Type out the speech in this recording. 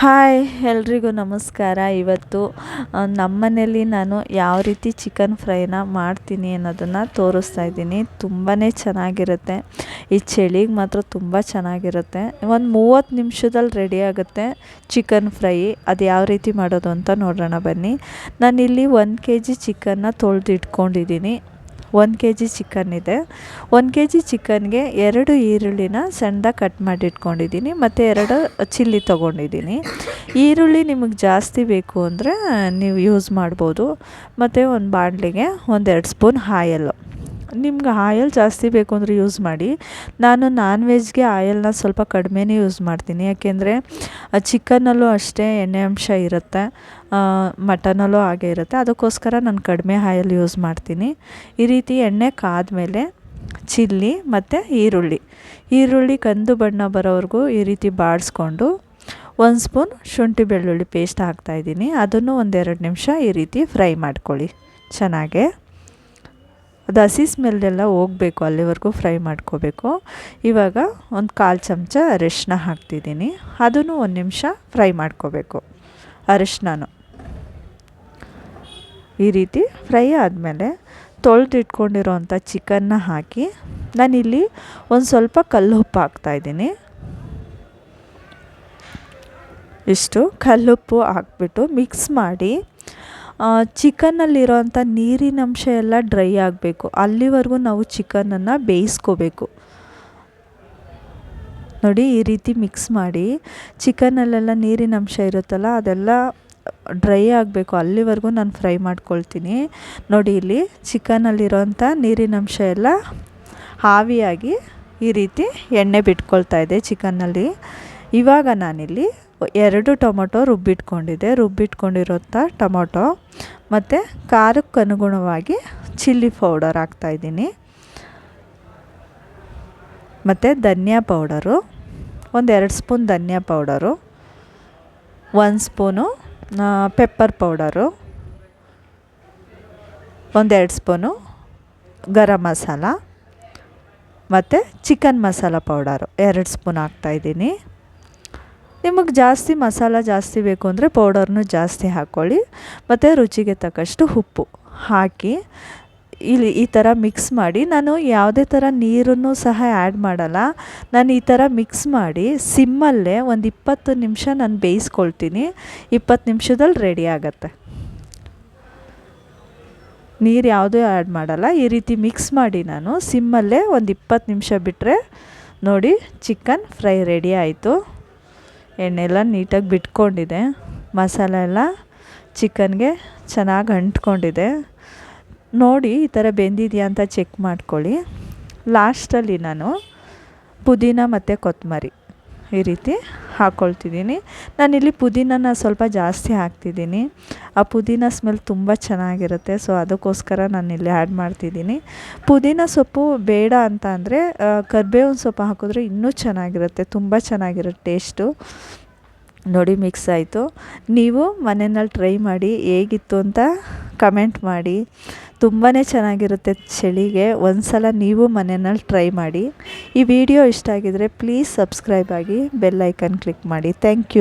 Hi, ಎಲ್ರಿಗೂ ನಮಸ್ಕಾರ. ಇವತ್ತು ನಮ್ಮನೇಲಿ ನಾನು ಯಾವ ರೀತಿ ಚಿಕನ್ ಫ್ರೈನ ಮಾಡ್ತೀನಿ ಅನ್ನೋದನ್ನು ತೋರಿಸ್ತಾ ಇದ್ದೀನಿ. ತುಂಬಾ ಚೆನ್ನಾಗಿರುತ್ತೆ. ಈ ಚಳಿಗೆ ಮಾತ್ರ ತುಂಬ ಚೆನ್ನಾಗಿರುತ್ತೆ. ಒಂದು ಮೂವತ್ತು ನಿಮಿಷದಲ್ಲಿ ರೆಡಿ ಆಗುತ್ತೆ ಚಿಕನ್ ಫ್ರೈ. ಅದು ಯಾವ ರೀತಿ ಮಾಡೋದು ಅಂತ ನೋಡೋಣ ಬನ್ನಿ. ನಾನಿಲ್ಲಿ ಒಂದು ಕೆ ಜಿ ಚಿಕನ್ನ ತೊಳೆದು ಇಟ್ಕೊಂಡಿದ್ದೀನಿ ಒಂದು ಕೆ ಜಿ ಚಿಕನ್ ಇದೆ. ಒಂದು ಕೆ ಜಿ ಚಿಕನ್ಗೆ ಎರಡು ಈರುಳ್ಳಿನ ಸಣ್ಣದಾಗಿ ಕಟ್ ಮಾಡಿ ಇಟ್ಕೊಂಡಿದ್ದೀನಿ ಮತ್ತು ಎರಡು ಚಿಲ್ಲಿ ತೊಗೊಂಡಿದ್ದೀನಿ. ಈರುಳ್ಳಿ ನಿಮಗೆ ಜಾಸ್ತಿ ಬೇಕು ಅಂದರೆ ನೀವು ಯೂಸ್ ಮಾಡ್ಬೋದು. ಮತ್ತು ಒಂದು ಬಾಣಲಿಗೆ ಒಂದೆರಡು ಸ್ಪೂನ್ ಆಯಲ್ಲು ನಿಮ್ಗೆ ಆಯಲ್ ಜಾಸ್ತಿ ಬೇಕು ಅಂದರೆ ಯೂಸ್ ಮಾಡಿ. ನಾನು ನಾನ್ ವೆಜ್ಗೆ ಆಯಲ್ನ ಸ್ವಲ್ಪ ಕಡಿಮೆನೇ ಯೂಸ್ ಮಾಡ್ತೀನಿ. ಯಾಕೆಂದರೆ ಚಿಕನ್ನಲ್ಲೂ ಅಷ್ಟೇ ಎಣ್ಣೆ ಅಂಶ ಇರುತ್ತೆ. ಮಟನಲ್ಲೂ ಹಾಗೆ ಇರುತ್ತೆ. ಅದಕ್ಕೋಸ್ಕರ ನಾನು ಕಡಿಮೆ ಆಯಲ್ ಯೂಸ್ ಮಾಡ್ತೀನಿ. ಈ ರೀತಿ ಎಣ್ಣೆ ಕಾದ್ಮೇಲೆ ಚಿಲ್ಲಿ ಮತ್ತು ಈರುಳ್ಳಿ. ಈರುಳ್ಳಿ ಕಂದು ಬಣ್ಣ ಬರೋವರೆಗೂ ಈ ರೀತಿ ಬಾಡಿಸ್ಕೊಂಡು ಒಂದು ಸ್ಪೂನ್ ಶುಂಠಿ ಬೆಳ್ಳುಳ್ಳಿ ಪೇಸ್ಟ್ ಹಾಕ್ತಾಯಿದ್ದೀನಿ ಅದನ್ನು ಒಂದೆರಡು ನಿಮಿಷ ಈ ರೀತಿ ಫ್ರೈ ಮಾಡ್ಕೊಳ್ಳಿ. ಚೆನ್ನಾಗೆ? ಅದು ಹಸಿ ಸ್ಮೆಲ್ಲೆಲ್ಲ ಹೋಗಬೇಕು, ಅಲ್ಲಿವರೆಗೂ ಫ್ರೈ ಮಾಡ್ಕೋಬೇಕು. ಇವಾಗ ಒಂದು ಕಾಲು ಚಮಚ ಅರಿಶಿನ ಹಾಕ್ತಿದ್ದೀನಿ. ಅದನ್ನು ಒಂದು ನಿಮಿಷ ಫ್ರೈ ಮಾಡ್ಕೋಬೇಕು ಅರಿಶಿನ ಈ ರೀತಿ ಫ್ರೈ ಆದಮೇಲೆ ತೊಳೆದಿಟ್ಕೊಂಡಿರೋಂಥ ಚಿಕನ್ನ ಹಾಕಿ, ನಾನಿಲ್ಲಿ ಒಂದು ಸ್ವಲ್ಪ ಕಲ್ಲು ಉಪ್ಪು ಹಾಕ್ತಾಯಿದ್ದೀನಿ. ಇಷ್ಟು ಕಲ್ಲುಪ್ಪು ಹಾಕ್ಬಿಟ್ಟು ಮಿಕ್ಸ್ ಮಾಡಿ ಚಿಕನ್ನಲ್ಲಿರೋಂಥ ನೀರಿನಂಶ ಎಲ್ಲ ಡ್ರೈ ಆಗಬೇಕು. ಅಲ್ಲಿವರೆಗೂ ನಾವು ಚಿಕನನ್ನು ಬೇಯಿಸ್ಕೋಬೇಕು. ನೋಡಿ, ಈ ರೀತಿ ಮಿಕ್ಸ್ ಮಾಡಿ ಚಿಕನಲ್ಲೆಲ್ಲ ನೀರಿನ ಅಂಶ ಇರುತ್ತಲ್ಲ, ಅದೆಲ್ಲ ಡ್ರೈ ಆಗಬೇಕು. ಅಲ್ಲಿವರೆಗೂ ನಾನು ಫ್ರೈ ಮಾಡ್ಕೊಳ್ತೀನಿ. ನೋಡಿ, ಇಲ್ಲಿ ಚಿಕನಲ್ಲಿರೋಂಥ ನೀರಿನ ಅಂಶ ಎಲ್ಲ ಆವಿಯಾಗಿ ಈ ರೀತಿ ಎಣ್ಣೆ ಬಿಟ್ಕೊಳ್ತಾ ಇದೆ ಚಿಕನ್ನಲ್ಲಿ. ಇವಾಗ ನಾನಿಲ್ಲಿ ಎರಡು ಟೊಮೊಟೊ ರುಬ್ಬಿಟ್ಕೊಂಡಿದ್ದೆ. ರುಬ್ಬಿಟ್ಕೊಂಡಿರೋಂಥ ಟೊಮೊಟೊ ಮತ್ತು ಖಾರಕ್ಕೆ ಅನುಗುಣವಾಗಿ ಚಿಲ್ಲಿ ಪೌಡರ್ ಹಾಕ್ತಾಯಿದ್ದೀನಿ ಮತ್ತು ಧನಿಯಾ ಪೌಡರು, ಒಂದು ಎರಡು ಸ್ಪೂನ್ ಧನಿಯಾ ಪೌಡರು, ಒಂದು ಸ್ಪೂನು ಪೆಪ್ಪರ್ ಪೌಡರು ಒಂದೆರಡು ಸ್ಪೂನು ಗರಂ ಮಸಾಲ, ಮತ್ತು ಚಿಕನ್ ಮಸಾಲ ಪೌಡರು ಎರಡು ಸ್ಪೂನ್ ಹಾಕ್ತಾಯಿದ್ದೀನಿ ನಿಮಗೆ ಜಾಸ್ತಿ ಮಸಾಲ ಜಾಸ್ತಿ ಬೇಕು ಅಂದರೆ ಪೌಡರ್ನು ಜಾಸ್ತಿ ಹಾಕ್ಕೊಳ್ಳಿ ಮತ್ತು ರುಚಿಗೆ ತಕ್ಕಷ್ಟು ಉಪ್ಪು ಹಾಕಿ ಇಲ್ಲಿ ಈ ಥರ ಮಿಕ್ಸ್ ಮಾಡಿ. ನಾನು ಯಾವುದೇ ಥರ ನೀರನ್ನು ಸಹ ಆ್ಯಡ್ ಮಾಡಲ್ಲ. ನಾನು ಈ ಥರ ಮಿಕ್ಸ್ ಮಾಡಿ ಸಿಮ್ಮಲ್ಲೇ ಒಂದು ಇಪ್ಪತ್ತು ನಿಮಿಷ ನಾನು ಬೇಯಿಸ್ಕೊಳ್ತೀನಿ. ಇಪ್ಪತ್ತು ನಿಮಿಷದಲ್ಲಿ ರೆಡಿ ಆಗುತ್ತೆ. ನೀರು ಯಾವುದೂ ಆ್ಯಡ್ ಮಾಡಲ್ಲ. ಈ ರೀತಿ ಮಿಕ್ಸ್ ಮಾಡಿ ನಾನು ಸಿಮ್ಮಲ್ಲೇ ಒಂದು ಇಪ್ಪತ್ತು ನಿಮಿಷ ಬಿಟ್ಟರೆ ನೋಡಿ ಚಿಕನ್ ಫ್ರೈ ರೆಡಿ ಆಯಿತು. ಎಣ್ಣೆಲ್ಲ ನೀಟಾಗಿ ಬಿಟ್ಕೊಂಡಿದೆ. ಮಸಾಲೆ ಎಲ್ಲ ಚಿಕನ್ಗೆ ಚೆನ್ನಾಗಿ ಅಂಟ್ಕೊಂಡಿದೆ. ನೋಡಿ, ಈ ಥರ ಬೆಂದಿದೆಯಾ ಅಂತ ಚೆಕ್ ಮಾಡ್ಕೊಳ್ಳಿ. ಲಾಸ್ಟಲ್ಲಿ ನಾನು ಪುದೀನ ಮತ್ತು ಕೊತ್ತಂಬರಿ. ಈ ರೀತಿ ಹಾಕ್ಕೊಳ್ತಿದ್ದೀನಿ ನಾನಿಲ್ಲಿ ಪುದೀನನ ಸ್ವಲ್ಪ ಜಾಸ್ತಿ ಹಾಕ್ತಿದ್ದೀನಿ. ಆ ಪುದೀನ ಸ್ಮೆಲ್ ತುಂಬ ಚೆನ್ನಾಗಿರುತ್ತೆ, ಸೊ ಅದಕ್ಕೋಸ್ಕರ ನಾನಿಲ್ಲಿ ಆ್ಯಡ್ ಮಾಡ್ತಿದ್ದೀನಿ. ಪುದೀನ ಸೊಪ್ಪು ಬೇಡ ಅಂತ ಅಂದರೆ ಕರ್ಬೇವಿನ ಸೊಪ್ಪು ಹಾಕಿದ್ರೆ ಇನ್ನೂ ಚೆನ್ನಾಗಿರುತ್ತೆ, ತುಂಬ ಚೆನ್ನಾಗಿರುತ್ತೆ ಟೇಸ್ಟು. ನೋಡಿ, ಮಿಕ್ಸ್ ಆಯಿತು. ನೀವು ಮನೆಯಲ್ಲಿ ಟ್ರೈ ಮಾಡಿ ಹೇಗಿತ್ತು ಅಂತ ಕಮೆಂಟ್ ಮಾಡಿ. ತುಂಬಾ ಚೆನ್ನಾಗಿರುತ್ತೆ ಚಳಿಗೆ. ಒಂದು ಸಲ ನೀವು ಮನೆಯಲ್ಲಿ ಟ್ರೈ ಮಾಡಿ. ಈ ವಿಡಿಯೋ ಇಷ್ಟ ಆಗಿದ್ದರೆ ಪ್ಲೀಸ್ ಸಬ್ಸ್ಕ್ರೈಬ್ ಆಗಿ ಬೆಲ್ ಐಕನ್ ಕ್ಲಿಕ್ ಮಾಡಿ. Thank you